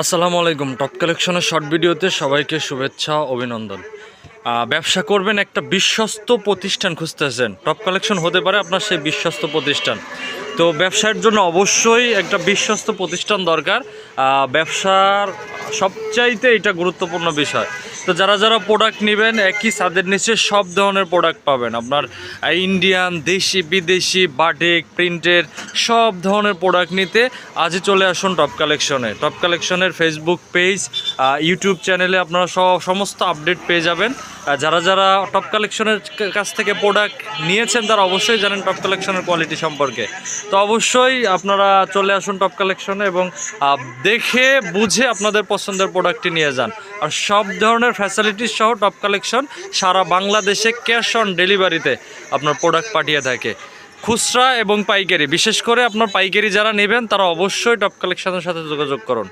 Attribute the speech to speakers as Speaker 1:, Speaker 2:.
Speaker 1: আসসালামু আলাইকুম। টপ কালেকশনের শর্ট ভিডিওতে সবাইকে শুভেচ্ছা, অভিনন্দন। ব্যবসা করবেন একটা বিশ্বস্ত প্রতিষ্ঠান খুঁজতেছেন। টপ কালেকশন হতে পারে আপনার সেই বিশ্বস্ত প্রতিষ্ঠান। তো ব্যবসার জন্য অবশ্যই একটা বিশ্বস্ত প্রতিষ্ঠান দরকার। ব্যবসার সবচাইতে এটা গুরুত্বপূর্ণ বিষয়। তো যারা যারা প্রোডাক্ট নেবেন, একই ছাদের নিচে সব ধরনের প্রোডাক্ট পাবেন। আপনার ইন্ডিয়ান দেশি, বিদেশি বাটিক প্রিন্টের সব ধরনের প্রোডাক্ট নিতে আজই চলে আসুন টপ কালেকশনে টপ কালেকশনের ফেসবুক পেজ ইউটিউব চ্যানেলে আপনারা সব সমস্ত আপডেট পেয়ে যাবেন। যারা যারা টপ কালেকশনের কাছ থেকে প্রোডাক্ট নিয়েছেন, তারা অবশ্যই জানেন টপ কালেকশনের কোয়ালিটি সম্পর্কে। তো অবশ্যই আপনারা চলে আসুন টপ কালেকশনে এবং দেখে, বুঝে আপনাদের পছন্দের প্রোডাক্টটি নিয়ে যান। আর সব ধরনের ফ্যাসিলিটি সহ টপ কালেকশন সারা বাংলাদেশে ক্যাশ অন ডেলিভারিতে আপনার প্রোডাক্ট পাঠিয়ে থাকে। খুচরা এবং পাইকারি, বিশেষ করে আপনার পাইকারি যারা নেবেন তারা অবশ্যই টপ কালেকশনের সাথে যোগাযোগ করুন।